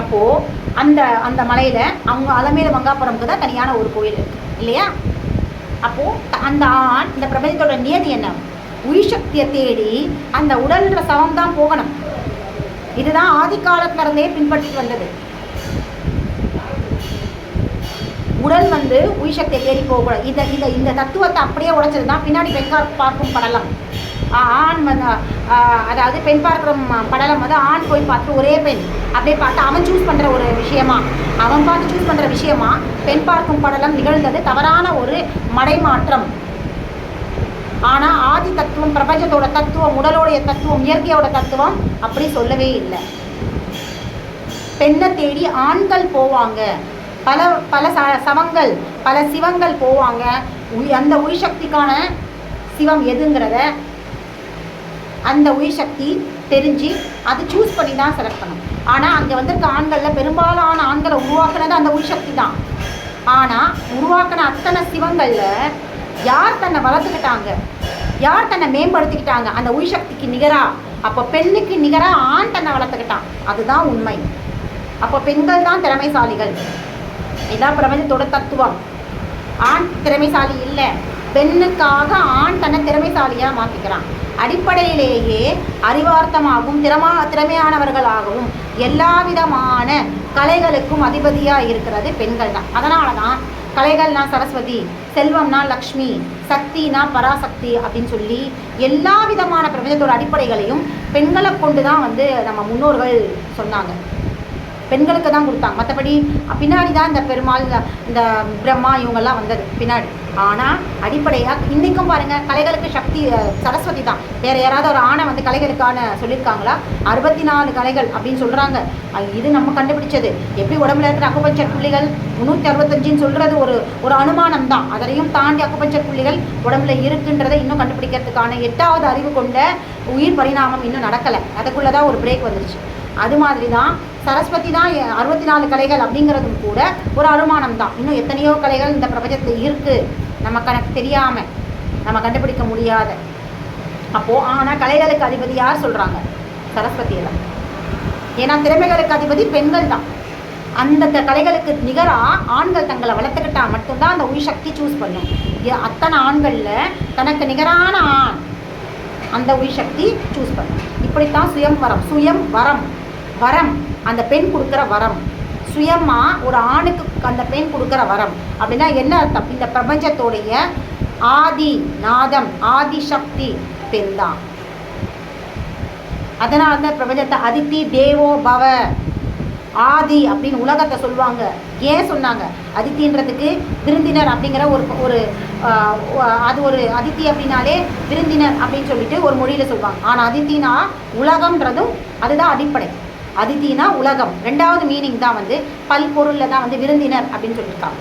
அப்போது அந்த அந்த மலையில் அவங்க அலமேல மங்காபுரம்க்கு தான் தனியான ஒரு கோயில் இருக்குது இல்லையா? அப்போது அந்த ஆண் இந்த பிரபஞ்சத்தோட நியதி என்ன? உயிர் சக்தியை தேடி அந்த உடல்ன்ற சவம் தான் போகணும். இதுதான் ஆதி இருந்தே பின்பற்றி வந்தது. உடல் வந்து உயிர் சக்தியை தேடி போகக்கூடாது. இந்த இந்த இந்த தத்துவத்தை அப்படியே உடைச்சது தான் பின்னாடி பெண் பார்க்கும் படலாம். ஆண் வந்து அதாவது பெண் பார்க்குற படலம் வந்து ஆண் போய் பார்த்து ஒரே பெண். அப்படியே பார்த்து அவன் சூஸ் பண்ணுற ஒரு விஷயமா. அவன் பார்த்து சூஸ் பண்ணுற விஷயமா பெண் பார்க்கும் படலம் நிகழ்ந்தது தவறான ஒரு மடைமாற்றம். ஆனால் ஆதி தத்துவம் பிரபஞ்சத்தோட தத்துவம் உடலோடைய தத்துவம் இயற்கையோட தத்துவம் அப்படி சொல்லவே இல்லை. பெண்ணை தேடி ஆண்கள் போவாங்க. பல பல ச சவங்கள் பல சிவங்கள் போவாங்க. உய்- அந்த உயிர் சக்திக்கான சிவம் எதுங்கிறத அந்த உயிர் சக்தி தெரிஞ்சு அது சூஸ் பண்ணி தான் செலக்ட் பண்ணும் ஆனால் அங்கே வந்திருக்க ஆண்களில் பெரும்பாலான ஆண்களை உருவாக்குனது அந்த உயிர் சக்தி தான். ஆனால் உருவாக்கின அத்தனை சிவங்களில் யார் தன்னை வளர்த்துக்கிட்டாங்க? யார் தன்னை மேம்படுத்திக்கிட்டாங்க? அந்த உயிர் சக்திக்கு நிகராக அப்போ பெண்ணுக்கு நிகராக ஆண் தன்னை வளர்த்துக்கிட்டான். அதுதான் உண்மை. அப்போ பெண்கள் தான் திறமைசாலிகள். இதான் பிரபஞ்சத்தோட தத்துவம். ஆண் திறமைசாலி இல்லை. பெண்ணுக்காக ஆண் தன்னை திறமைசாலியாக மாற்றிக்கிறான் அடிப்படையிலேயே அறிவார்த்தமாகவும் திறமா திறமையானவர்களாகவும் எல்லா விதமான கலைகளுக்கும் அதிபதியாக இருக்கிறது பெண்கள் தான் அதனால தான் கலைகள்னா சரஸ்வதி செல்வம்னா லக்ஷ்மி சக்தினா பராசக்தி அப்படின்னு சொல்லி எல்லா விதமான பிரபஞ்சத்தோட அடிப்படைகளையும் பெண்களை கொண்டு தான் வந்து நம்ம முன்னோர்கள் சொன்னாங்க. பெண்களுக்கு தான் கொடுத்தாங்க. மற்றபடி பின்னாடி தான் இந்த பெருமாள் இந்த- இந்த பிரம்மா இவங்கெல்லாம் வந்தது. பின்னாடி. ஆனால் அடிப்படையாக இன்றைக்கும் பாருங்கள் கலைகளுக்கு சக்தி சரஸ்வதி தான். வேறு யாராவது ஒரு ஆணை வந்து கலைகளுக்கான சொல்லியிருக்காங்களா அறுபத்தி நாலு கலைகள் அப்படின்னு சொல்கிறாங்க இது நம்ம கண்டுபிடிச்சது. எப்படி உடம்புல இருக்கிற அக்குபஞ்சர் புள்ளிகள்? முந்நூற்றி அறுபத்தஞ்சுன்னு சொல்கிறது ஒரு ஒரு அனுமானம் தான். அதையும் தாண்டி அக்குபஞ்சர் புள்ளிகள் உடம்புல இருக்குன்றதை இன்னும் கண்டுபிடிக்கிறதுக்கான எட்டாவது அறிவு கொண்ட உயிர் பரிணாமம் இன்னும் நடக்கலை. அதுக்குள்ளே தான் ஒரு பிரேக் வந்துருச்சு. அது மாதிரி தான் சரஸ்வதி தான் அறுபத்தி நாலு கலைகள் அப்படிங்கிறதும் கூட ஒரு அனுமானம் தான். இன்னும் எத்தனையோ கலைகள் இந்த பிரபஞ்சத்தில் இருக்குது நம்ம கணக்கு தெரியாமல் நம்ம கண்டுபிடிக்க முடியாத. அப்போது ஆனால் கலைகளுக்கு அதிபதி யார் சொல்கிறாங்க சரஸ்வதி தான் ஏன்னா திறமைகளுக்கு அதிபதி பெண்கள் தான். அந்த கலைகளுக்கு நிகராக ஆண்கள் தங்களை வளர்த்துக்கிட்டா மட்டும்தான் அந்த உயிர் சக்தி சூஸ் பண்ணும். அத்தனை ஆண்களில் தனக்கு நிகரான ஆண் அந்த உயிர் சக்தி சூஸ் பண்ணும். இப்படித்தான் சுயம் வரம் சுயம் வரம் வரம். அந்த பெண் கொடுக்குற வரம். சுயமாக ஒரு ஆணுக்கு அந்த பெண் கொடுக்குற வரம். அப்படின்னா என்ன அர்த்தம்? இந்த பிரபஞ்சத்தோடைய ஆதி நாதம் ஆதி சக்தி பெண் தான். அதனால தான் பிரபஞ்சத்தை அதித்தி தேவோ பவ. ஆதி அப்படின்னு உலகத்தை சொல்லுவாங்க. ஏன் சொன்னாங்க? அதித்தின்றதுக்கு விருந்தினர் அப்படிங்கிற ஒரு ஒரு அது ஒரு அதித்தி அப்படின்னாலே விருந்தினர் அப்படின்னு சொல்லிட்டு ஒரு மொழியில் சொல்லுவாங்க. ஆனால் அதித்தினா உலகம்ன்றதும் அதுதான் அடிப்படை. அதித்தினா உலகம். ரெண்டாவது மீனிங் தான் வந்து பல்பொருளில் தான் வந்து விருந்தினர் அப்படின்னு சொல்லியிருக்காங்க.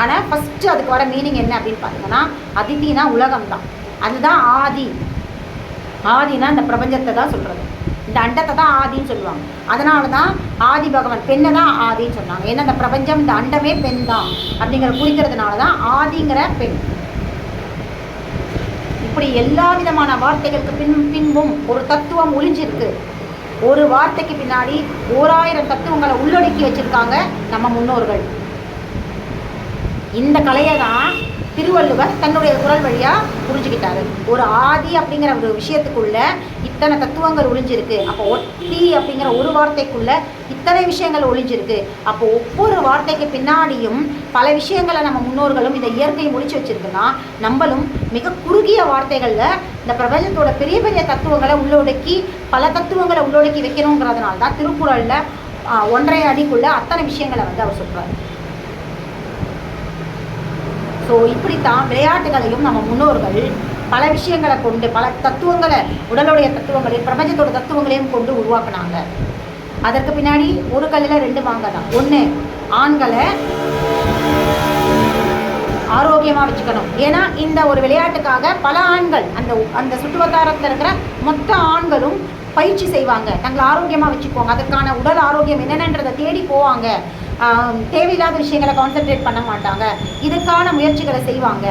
ஆனால் ஃபஸ்ட்டு அதுக்கு வர மீனிங் என்ன அப்படின்னு பார்த்தீங்கன்னா அதித்தினா உலகம் தான். அதுதான் ஆதி. ஆதினா இந்த பிரபஞ்சத்தை தான் சொல்கிறது இந்த அண்டத்தை தான் ஆதின்னு சொல்லுவாங்க. அதனால தான் ஆதி பகவான் பெண்ணை தான் ஆதின்னு சொன்னாங்க. ஏன்னா இந்த பிரபஞ்சம் இந்த அண்டமே பெண் தான் அப்படிங்கிற குறிக்கிறதுனால தான் ஆதிங்கிற பெண். இப்படி எல்லா விதமான வார்த்தைகளுக்கு பின் பின்பும் ஒரு தத்துவம் ஒளிஞ்சிருக்கு. ஒரு வார்த்தைக்கு பின்னாடி ஓராயிரம் தத்துவங்களை உள்ளடக்கி வச்சிருக்காங்க நம்ம முன்னோர்கள். இந்த கலையை தான் திருவள்ளுவர் தன்னுடைய குரல் வழியாக புரிஞ்சுக்கிட்டாரு ஒரு ஆதி அப்படிங்கிற ஒரு விஷயத்துக்குள்ள இத்தனை தத்துவங்கள் ஒளிஞ்சிருக்கு. அப்போ ஒத்தி அப்படிங்கிற ஒரு வார்த்தைக்குள்ள இத்தனை விஷயங்கள் ஒளிஞ்சிருக்கு. அப்போ ஒவ்வொரு வார்த்தைக்கு பின்னாடியும் பல விஷயங்களை நம்ம முன்னோர்களும் இந்த இயற்கையை முடிச்சு வச்சிருக்குன்னா நம்மளும் மிக குறுகிய வார்த்தைகளில் இந்த பிரபஞ்சத்தோட பெரிய பெரிய தத்துவங்களை உள்ளொடக்கி பல தத்துவங்களை உள்ளொடக்கி வைக்கணுங்கிறதுனால தான் திருக்குறளில் ஒன்றரை அடிக்குள்ள அத்தனை விஷயங்களை வந்து அவர் சொல்கிறார் ஸோ இப்படித்தான் விளையாட்டுகளையும் நம்ம முன்னோர்கள் பல விஷயங்களை கொண்டு பல தத்துவங்களை உடலுடைய தத்துவங்களையும் பிரபஞ்சத்தோட தத்துவங்களையும் கொண்டு உருவாக்குனாங்க. அதற்கு பின்னாடி ஒரு கல்லில் ரெண்டு மாங்க தான். ஒன்று ஆண்களை ஆரோக்கியமாக வச்சுக்கணும். ஏன்னா இந்த ஒரு விளையாட்டுக்காக பல ஆண்கள் அந்த அந்த சுற்றுவட்டாரத்தில் இருக்கிற மொத்த ஆண்களும் பயிற்சி செய்வாங்க. தங்களை ஆரோக்கியமாக வச்சுக்குவாங்க. அதற்கான உடல் ஆரோக்கியம் என்னென்னன்றதை தேடி போவாங்க. தேவையில்லாத விஷயங்களை கான்சென்ட்ரேட் பண்ண மாட்டாங்க. இதுக்கான முயற்சிகளை செய்வாங்க.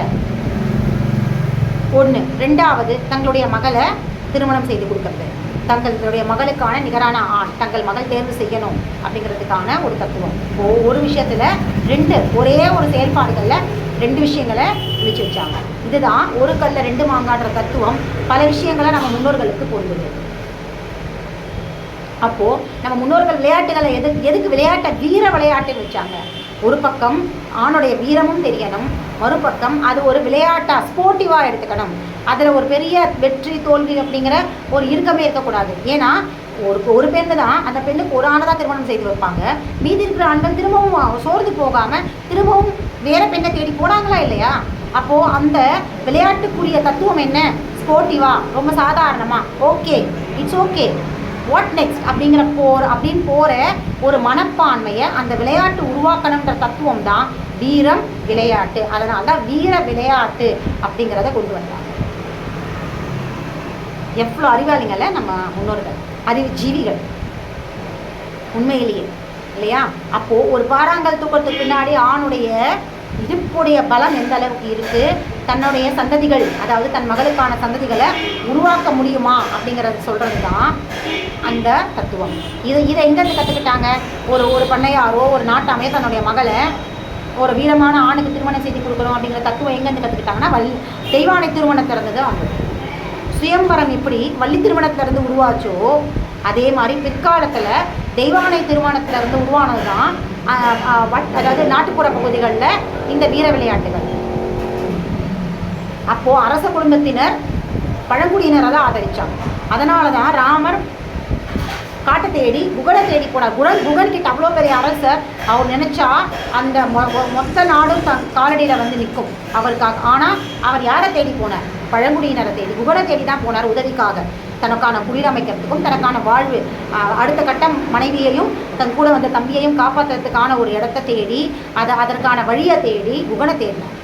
ஒன்று ரெண்டாவது தங்களுடைய மகளை திருமணம் செய்து கொடுக்கறது. தங்களுடைய மகளுக்கான நிகரான ஆண் தங்கள் மகள் தேர்வு செய்யணும் அப்படிங்கிறதுக்கான ஒரு தத்துவம். ஓ ஒரு விஷயத்தில் ரெண்டு ஒரே ஒரு செயல்பாடுகளில் ரெண்டு விஷயங்களை விழிச்சு வச்சாங்க. இதுதான் ஒரு கல்ல ரெண்டு மாங்காடுற தத்துவம். பல விஷயங்களை நம்ம முன்னோர்களுக்கு பொருந்தது அப்போது நம்ம முன்னோர்கள் விளையாட்டுகளை எது எதுக்கு விளையாட்டை வீர விளையாட்டுன்னு வச்சாங்க? ஒரு பக்கம் ஆணுடைய வீரமும் தெரியணும் மறுபக்கம் அது ஒரு விளையாட்டாக ஸ்போர்ட்டிவாக எடுத்துக்கணும். அதில் ஒரு பெரிய வெற்றி தோல்வி அப்படிங்கிற ஒரு இறுக்கமே இருக்கக்கூடாது. ஏன்னா ஒரு ஒரு பெண்ணு தான் அந்த பெண்ணுக்கு ஒரு ஆணை தான் திருமணம் செய்து வைப்பாங்க. மீதி இருக்கிற ஆண்கள் திரும்பவும் சோர்ந்து போகாமல் திரும்பவும் வேற பெண்ணை தேடி போனாங்களா இல்லையா? அப்போது அந்த விளையாட்டுக்குரிய தத்துவம் என்ன? ஸ்போர்ட்டிவா ரொம்ப சாதாரணமாக okay it's okay what next அப்படிங்கிற போர் அப்படின்னு போகிற ஒரு மனப்பான்மையை அந்த விளையாட்டு உருவாக்கணுன்ற தத்துவம் தான் வீரம் விளையாட்டு. அதனால தான் வீர விளையாட்டு அப்படிங்கிறத கொண்டு வந்தாங்க. எவ்வளோ அறிவாளிங்கள நம்ம முன்னோர்கள். அறிவு ஜீவிகள் உண்மையிலேயே. இல்லையா? அப்போது ஒரு பாறாங்கல் தூக்கத்துக்கு பின்னாடி ஆணுடைய இடுப்புடைய பலம் எந்த அளவுக்கு இருக்குது தன்னுடைய சந்ததிகள் அதாவது தன் மகளுக்கான சந்ததிகளை உருவாக்க முடியுமா அப்படிங்கிறத சொல்கிறது தான் அந்த தத்துவம். இதை இதை எங்கேருந்து கற்றுக்கிட்டாங்க ஒரு ஒரு பண்ணையாரோ ஒரு நாட்டாமே தன்னுடைய மகளை ஒரு வீரமான ஆணுக்கு திருமணம் செய்து கொடுக்கணும் அப்படிங்கிற தத்துவம் எங்கேருந்து கற்றுக்கிட்டாங்கன்னா வள்ளி தெய்வானை திருமணத்திலிருந்து தான் அவங்க சுயம்பரம் எப்படி வள்ளி திருமணத்திலிருந்து உருவாச்சோ அதே மாதிரி பிற்காலத்தில் தெய்வானை திருமணத்திலிருந்து உருவானது தான் அதாவது நாட்டுப்புற பகுதிகளில் இந்த வீர விளையாட்டுகள். அப்போது அரச குடும்பத்தினர் பழங்குடியினரை தான் ஆதரித்தாங்க அதனால தான் ராமர் காட்டை தேடி குகனை தேடி போனார். குகன் குகன் கிட்ட அவ்வளோ பெரிய அரசர். அவர் நினச்சா அந்த மொ மொத்த நாடும் த காலடியில் வந்து நிற்கும். அவருக்காக ஆனால் அவர் யாரை தேடி போனார்? பழங்குடியினரை தேடி குகனை தேடி தான் போனார் உதவிக்காக. தனக்கான குளிரமைக்கிறதுக்கும் தனக்கான வாழ்வு அடுத்த கட்டம் மனைவியையும் தன் கூட வந்த தம்பியையும் காப்பாற்றுறதுக்கான ஒரு இடத்த தேடி அதை அதற்கான வழியை தேடி குகனை தேடினார்.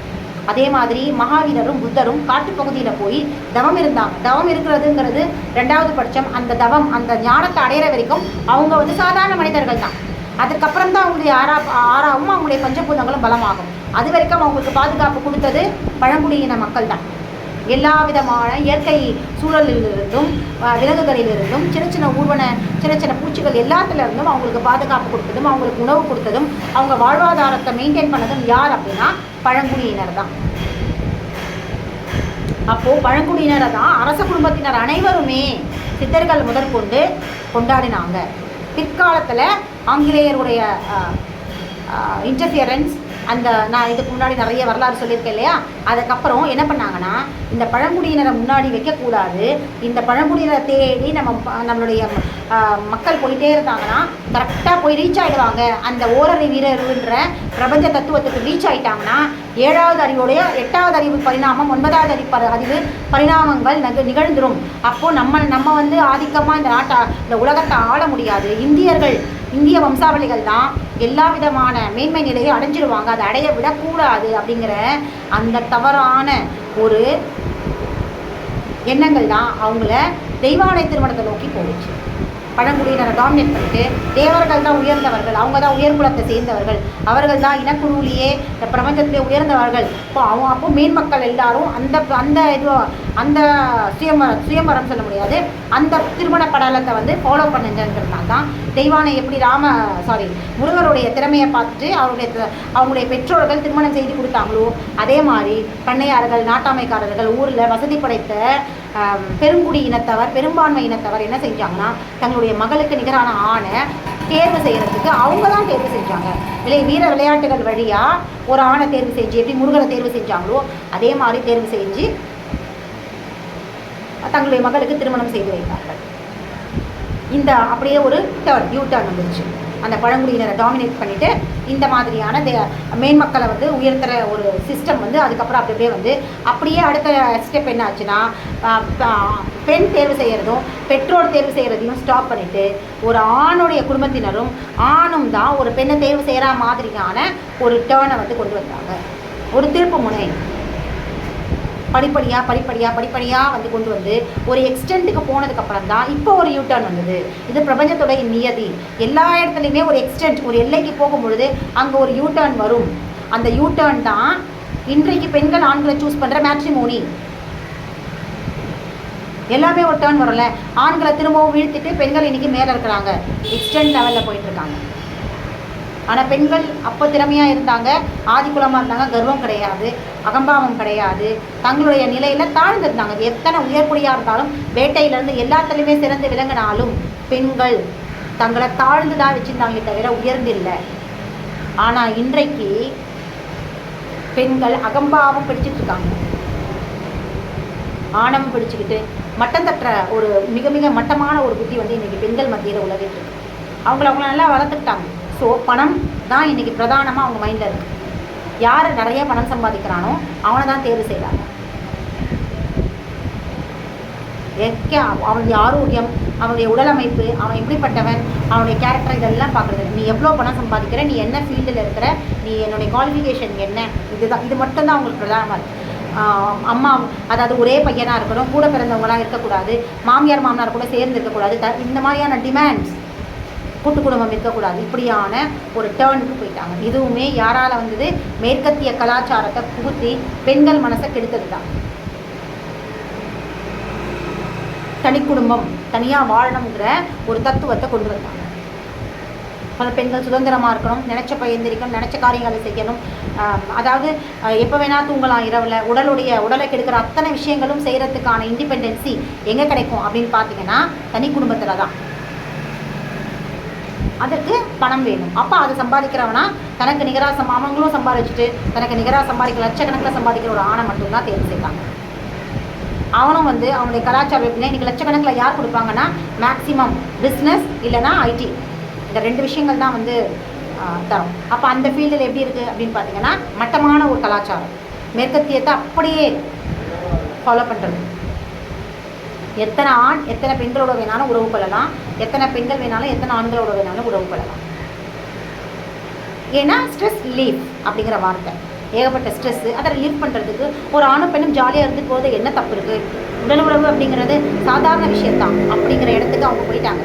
அதே மாதிரி மகாவீரரும் புத்தரும் காட்டுப்பகுதியில் போய் தவம் இருந்தாங்க தவம் இருக்கிறதுங்கிறது ரெண்டாவது பட்சம். அந்த தவம் அந்த ஞானத்தை அடையிற வரைக்கும் அவங்க வந்து சாதாரண மனிதர்கள் தான். அதுக்கப்புறம் தான் அவங்களுடைய ஆறா ஆறாவும் அவங்களுடைய பஞ்சபூதங்களும் பலமாகும். அது வரைக்கும் அவங்களுக்கு பாதுகாப்பு கொடுத்தது பழங்குடியின மக்கள் தான். எல்லா விதமான இயற்கை சூழலிலிருந்தும் விலங்குகளிலிருந்தும் சின்ன சின்ன ஊர்வன சின்ன சின்ன பூச்சிகள் எல்லாத்துலேருந்தும் அவங்களுக்கு பாதுகாப்பு கொடுத்ததும் அவங்களுக்கு உணவு கொடுத்ததும் அவங்க வாழ்வாதாரத்தை மெயின்டைன் பண்ணதும் யார் அப்படின்னா பழங்குடியினர் தான். அப்போது பழங்குடியினரை தான் அரச குடும்பத்தினர் அனைவருமே சித்தர்கள் முதற்கொண்டு கொண்டாடினாங்க. பிற்காலத்தில் ஆங்கிலேயருடைய இன்டர்ஃபியரன்ஸ் அந்த நான் இதுக்கு முன்னாடி நிறைய வரலாறு சொல்லியிருக்கேன் இல்லையா? அதுக்கப்புறம் என்ன பண்ணாங்கன்னா இந்த பழங்குடியினரை முன்னாடி வைக்கக்கூடாது. இந்த பழங்குடியினரை தேடி நம்ம நம்மளுடைய மக்கள் போயிட்டே இருந்தாங்கன்னா கரெக்டாக போய் ரீச் ஆகிடுவாங்க அந்த ஓரறி வீரர்ன்ற பிரபஞ்ச தத்துவத்துக்கு ரீச் ஆகிட்டாங்கன்னா ஏழாவது அறிவுடைய எட்டாவது அறிவு பரிணாமம் ஒன்பதாவது அறிவு அறிவு பரிணாமங்கள் நிகழ்ந்துடும் அப்போது நம்ம நம்ம வந்து ஆதிக்கமாக இந்த நாட்டை இந்த உலகத்தை ஆள முடியாது. இந்தியர்கள் இந்திய வம்சாவளிகள் தான் எல்லா விதமான மேன்மை நிலையை அடைஞ்சிருவாங்க. அதை அடைய விடக்கூடாது அப்படிங்கிற அந்த தவறான ஒரு எண்ணங்கள் தான் அவங்கள தெய்வாலய திருமணத்தை நோக்கி போயிடுச்சு. பழங்குடியினரை டாமினேட் பண்ணிட்டு தேவர்கள் தான் உயர்ந்தவர்கள் அவங்க தான் உயர்குலத்தை சேர்ந்தவர்கள் அவர்கள் தான் இனக்குழுவிலேயே இந்த பிரபஞ்சத்திலே உயர்ந்தவர்கள். இப்போ அவங்க அப்போ மேன்மக்கள் எல்லாரும் அந்த அந்த இது அந்த சுயமரம் சுயமரம் சொல்ல முடியாது. அந்த திருமண படலத்தை வந்து ஃபாலோ பண்ணுங்கிறதுனால தான் தெய்வானை எப்படி ராம சாரி முருகருடைய திறமையை பார்த்துட்டு அவருடைய அவங்களுடைய பெற்றோர்கள் திருமணம் செய்து கொடுத்தாங்களோ அதே மாதிரி பண்ணையார்கள் நாட்டாமைக்காரர்கள் ஊரில் வசதி படைத்த பெருங்குடி இனத்தவர் பெரும்பான்மை இனத்தவர் என்ன செஞ்சாங்கன்னா தங்களுடைய மகளுக்கு நிகரான ஆணை தேர்வு செய்கிறதுக்கு அவங்க தான் தேர்வு செஞ்சாங்க. இல்லை வீர விளையாட்டுகள் வழியாக ஒரு ஆணை தேர்வு செஞ்சு எப்படி முருகனை தேர்வு செஞ்சாங்களோ அதே மாதிரி தேர்வு செஞ்சு தங்களுடைய மகளுக்கு திருமணம் செய்து வைத்தார்கள். இந்த அப்படியே ஒரு டர்ன் யூ டர்ன் வந்துருச்சு. அந்த பழங்குடியினரை டாமினேட் பண்ணிவிட்டு இந்த மாதிரியான மேன்மக்களை வந்து உயர்த்துற ஒரு சிஸ்டம் வந்து அதுக்கப்புறம் அப்படியே வந்து அப்படியே அடுத்த ஸ்டெப் என்ன ஆச்சுன்னா பெண் தேர்வு செய்கிறதும் பெற்றோர் தேர்வு செய்கிறதையும் ஸ்டாப் பண்ணிவிட்டு ஒரு ஆணுடைய குடும்பத்தினரும் ஆணும் தான் ஒரு பெண்ணை தேர்வு செய்கிற மாதிரியான ஒரு டேர்னை வந்து கொண்டு வந்தாங்க. ஒரு திருப்பு முனை. படிப்படியாக படிப்படியாக படிப்படியாக வந்து கொண்டு வந்து ஒரு எக்ஸ்டெண்ட்டுக்கு போனதுக்கப்புறம் தான் இப்போ ஒரு யூட்டர்ன் வந்தது. இது பிரபஞ்சத்துடைய நியதி. எல்லா இடத்துலையுமே ஒரு எக்ஸ்டென்ட் ஒரு எல்லைக்கு போகும் பொழுது அங்கே ஒரு யூட்டர்ன் வரும். அந்த யூட்டர்ன் தான் இன்றைக்கு பெண்கள் ஆண்களை சூஸ் பண்ணுற மேட்ரிமோனி எல்லாமே ஒரு டேர்ன் வரும்ல. ஆண்களை திரும்பவும் வீழ்த்திட்டு பெண்கள் இன்னைக்கு மேலே இருக்கிறாங்க. எக்ஸ்டென்ட் லெவலில் போயிட்டுருக்காங்க ஆனால் பெண்கள் அப்போ திறமையாக இருந்தாங்க. ஆதிக்குலமாக இருந்தாங்க. கர்வம் கிடையாது. அகம்பாவம் கிடையாது. தங்களுடைய நிலையில் தாழ்ந்திருந்தாங்க. எத்தனை உயர்குடியாக இருந்தாலும் வேட்டையிலேருந்து எல்லாத்துலேயுமே சிறந்து விளங்கினாலும் பெண்கள் தங்களை தாழ்ந்து தான் வச்சுருந்தாங்களே தவிர உயர்ந்தில்லை. ஆனால் இன்றைக்கு பெண்கள் அகம்பாவம் பிடிச்சிட்டு இருக்காங்க. ஆணவம் பிடிச்சிக்கிட்டு மட்டம் தட்டுற ஒரு மிக மிக மட்டமான ஒரு புத்தி வந்து இன்றைக்கி பெண்கள் மத்தியில் உலகிட்டு இருக்கு. அவங்கள அவங்கள நல்லா வளர்த்துக்கிட்டாங்க. ஸோ பணம் தான் இன்றைக்கி பிரதானமாக அவங்க மைண்டில் இருக்குது யார் நிறைய பணம் சம்பாதிக்கிறானோ அவனை தான் தேர்வு செய்கிறாங்க எக்க அவனுடைய ஆரோக்கியம் அவனுடைய உடல் அமைப்பு அவன் எப்படிப்பட்டவன் அவனுடைய கேரக்டர் இதெல்லாம் பார்க்குறது நீ எவ்வளோ பணம் சம்பாதிக்கிற நீ என்ன ஃபீல்டில் இருக்கிற நீ என்னுடைய குவாலிஃபிகேஷன் என்ன? இதுதான் இது மட்டும்தான் அவங்களுக்கு பிரதானமாக இருக்குது அம்மா அதாவது ஒரே பையனாக இருக்கணும் கூட பிறந்தவங்களாம் இருக்கக்கூடாது மாமியார் மாமனார் கூட சேர்ந்து இருக்கக்கூடாது த இந்த மாதிரியான டிமாண்ட்ஸ் கூட்டு குடும்பம் இருக்கக்கூடாது. இப்படியான ஒரு டேர்னுக்கு போயிட்டாங்க. இதுவுமே யாரால் வந்தது? மேற்கத்திய கலாச்சாரத்தை புகுத்தி பெண்கள் மனசை கெடுத்தது தான் தனி குடும்பம் தனியாக வாழணுங்கிற ஒரு தத்துவத்தை கொண்டு வந்தாங்க. பல பெண்கள் சுதந்திரமாக இருக்கணும் நினச்ச பயந்திரிக்கணும் நினச்ச காரியங்களை செய்யணும். அதாவது எப்போ வேணால் தூங்கலாம் இரவில் உடலுடைய உடலை கெடுக்கிற அத்தனை விஷயங்களும் செய்கிறதுக்கான இண்டிபெண்டன்சி எங்கே கிடைக்கும் அப்படின்னு பார்த்தீங்கன்னா தனி குடும்பத்தில் தான் அதற்கு பணம் வேணும். அப்போ அதை சம்பாதிக்கிறவனா தனக்கு நிகராக சம் அவங்களும் சம்பாதிச்சுட்டு தனக்கு நிகராக சம்பாதிக்க லட்சக்கணக்கில் சம்பாதிக்கிற ஒரு ஆணை மட்டும்தான் தேர்வு செய்வாங்க. அவனும் வந்து அவனுடைய கலாச்சாரம் எப்படின்னா இன்றைக்கி லட்சக்கணக்கில் யார் கொடுப்பாங்கன்னா மேக்ஸிமம் பிஸ்னஸ் இல்லைன்னா ஐடி இந்த ரெண்டு விஷயங்கள் தான் வந்து தரும். அப்போ அந்த ஃபீல்டில் எப்படி இருக்குது அப்படின்னு பார்த்தீங்கன்னா மட்டமான ஒரு கலாச்சாரம். மேற்கத்தியத்தை அப்படியே ஃபாலோ பண்ணுறது எத்தனை ஆண் எத்தனை பெண்களோட வேணாலும் உறவு கொள்ளலாம். எத்தனை பெண்கள் வேணாலும் எத்தனை ஆண்களோட வேணாலும் உறவு கொள்ளலாம் ஏன்னா ஸ்ட்ரெஸ் ரிலீஃப் அப்படிங்கிற வார்த்தை. ஏகப்பட்ட ஸ்ட்ரெஸ்ஸு அதை ரிலீஃப் பண்ணுறதுக்கு ஒரு ஆணும் பெண்ணும் ஜாலியாக இருந்து போகிறது என்ன தப்பு இருக்குது உடல் உறவு அப்படிங்கிறது சாதாரண விஷயம்தான் அப்படிங்கிற இடத்துக்கு அவங்க போயிட்டாங்க.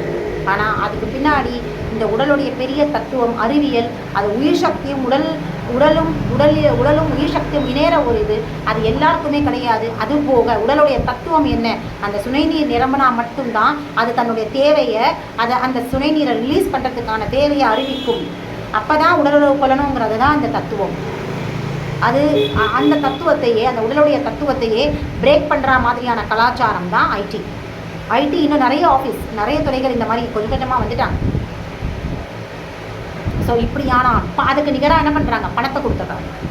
ஆனால் அதுக்கு பின்னாடி இந்த உடலுடைய பெரிய தத்துவம் அறிவியல் அது உயிர் சக்தியும் உடல் உடலும் உடலில் உடலும் உயிர் சக்தியும் இணையிற ஒரு இது. அது எல்லாருக்குமே கிடையாது. அது போக உடலுடைய தத்துவம் என்ன? அந்த சுனைநீர் நிரம்பினா மட்டும்தான் அது தன்னுடைய தேவையை அதை அந்த சுனைநீரை ரிலீஸ் பண்ணுறதுக்கான தேவையை அறிவிக்கும். அப்போ தான் உடலுறவு கொள்ளணுங்கிறது தான் அந்த தத்துவம். அது அந்த தத்துவத்தையே அந்த உடலுடைய தத்துவத்தையே பிரேக் பண்ணுற மாதிரியான கலாச்சாரம் தான் ஐடி ஐடி இன்னும் நிறைய ஆஃபீஸ் நிறைய துறைகள் இந்த மாதிரி கொஞ்சம் கொஞ்சமாக வந்துட்டாங்க. ஸோ இப்படியான? அதுக்கு நிகராக என்ன பண்ணுறாங்க பணத்தை கொடுத்துட்றாங்க.